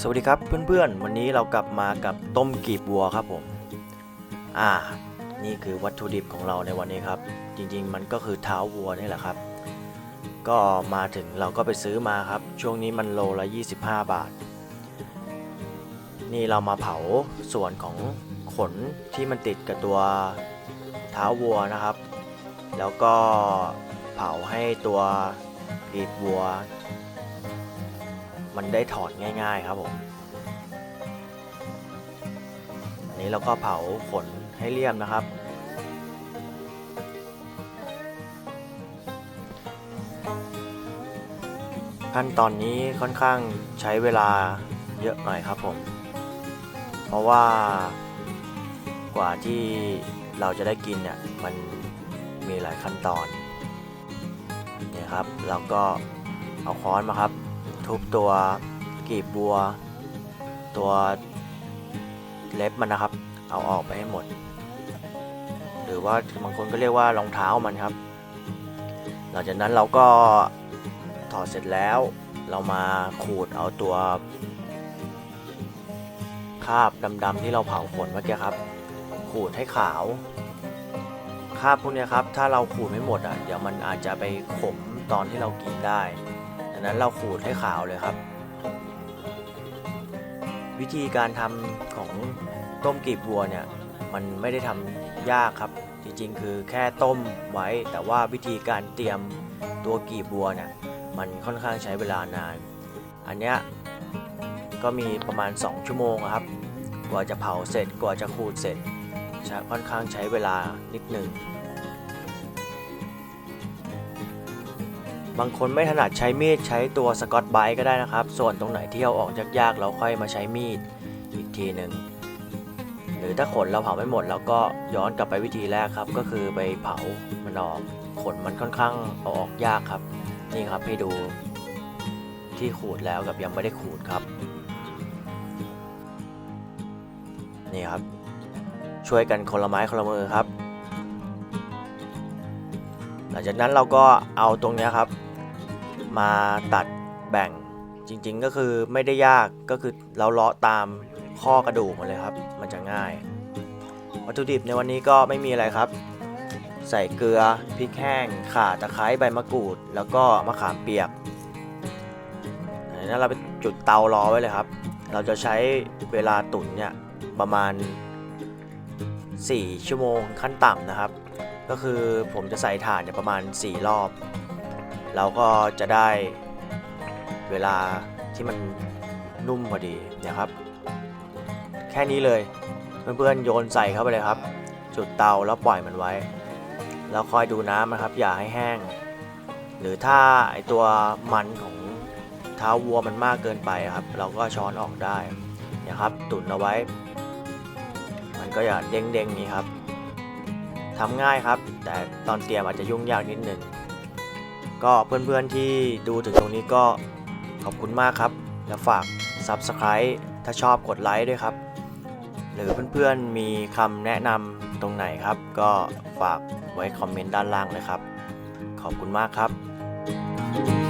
สวัสดีครับเพื่อนๆ วันนี้เรากลับมากับต้มกีบวัวครับผม อ่า นี่คือวัตถุดิบของเราในวันนี้ครับ จริงๆ มันก็คือเท้าวัวนี่แหละครับ ก็มาถึงเราก็ไปซื้อมาครับ ช่วงนี้มันโลละ 25 บาท นี่เรามาเผาส่วนของขนที่มันติดกับตัวเท้าวัวนะครับ แล้วก็เผาให้ตัวกีบวัว มันได้ถอดง่าย ๆ ครับผมอันนี้เราก็เผาขนให้เลี่ยมนะครับ ขั้นตอนนี้ค่อนข้างใช้เวลาเยอะหน่อยครับผม เพราะว่ากว่าที่เราจะได้กินเนี่ยมันมีหลายขั้นตอนเนี่ยครับ เราก็เอาค้อนมาครับ ทุบตัวกีบบัว ตัวเล็บมันนะครับ เอาออกไปให้หมด หรือว่าบางคนก็เรียกว่ารองเท้ามันครับ หลังจากนั้นเราก็ถอดเสร็จแล้ว เรามาขูดเอาตัวคราบดำๆที่เราเผาขนเมื่อกี้ครับ ขูดให้ขาวคราบพวกนี้ครับ ถ้าเราขูดไม่หมดอะเดี๋ยวมันอาจจะไปขมตอนที่เรากินได้ ดังนั้นเราขูดให้ขาวเลยครับ วิธีการทำของต้มกีบวัวเนี่ยมันไม่ได้ทำยากครับ จริงๆ คือแค่ต้มไว้ แต่ว่าวิธีการเตรียมตัวกีบวัวเนี่ยมันค่อนข้างใช้เวลานาน อันเนี้ยก็มีประมาณ 2 ชั่วโมงครับ กว่าจะเผาเสร็จ กว่าจะขูดเสร็จค่อนข้างใช้เวลานิดหนึ่ง บางคนไม่ถนัดใช้มีดใช้ตัวสกอตไบก็ได้นะครับ ส่วนตรงไหนที่เอาออกยากๆ เราค่อยมาใช้มีดอีกทีหนึ่งหรือถ้าขนเราเผาไม่หมดเราก็ย้อนกลับไปวิธีแรกครับ ก็คือไปเผามันออกขนมันค่อนข้างเอาออกยากครับ นี่ครับให้ดูที่ขูดแล้วกับยังไม่ได้ขูดครับ นี่ครับ ช่วยกันคนละไม้คนละมือครับ หลังจากนั้นเราก็เอาตรงนี้ครับ มาตัดแบ่งจริงๆก็คือไม่ได้ยากก็คือเราเลาะตามข้อกระดูกมาเลยครับ มันจะง่าย วัตถุดิบในวันนี้ก็ไม่มีอะไรครับ ใส่เกลือพริกแห้งข่าตะไคร้ใบมะกรูด แล้วก็มะขามเปียกหลังจากนั้นเราไปจุดเตารอไว้เลยครับ เราจะใช้เวลาตุ๋นเนี่ยประมาณ 4 ชั่วโมงขั้นต่ำนะครับ ก็คือผมจะใส่ถ่านเนี่ยประมาณ 4 รอบ เราก็จะได้เวลาที่มันนุ่มพอดีนะครับ แค่นี้เลยเพื่อนๆโยนใส่เข้าไปเลยครับ จุดเตาแล้วปล่อยมันไว้ แล้วคอยดูน้ำนะครับ อย่าให้แห้ง หรือถ้าไอตัวมันของเท้าวัวมันมากเกินไปครับ เราก็ช้อนออกได้นะครับ ตุนเอาไว้ มันก็อย่าเด้งๆนี้ครับ ทำง่ายครับ แต่ตอนเตรียมอาจจะยุ่งยากนิดหนึ่งก็เพื่อนๆที่ดูถึงตรงนี้ก็ขอบคุณมากครับ แล้วฝาก Subscribe ถ้าชอบกดไลค์ด้วยครับ หรือเพื่อนๆมีคำแนะนำตรงไหนครับ ก็ฝากไว้คอมเมนต์ด้านล่างเลยครับ ขอบคุณมากครับ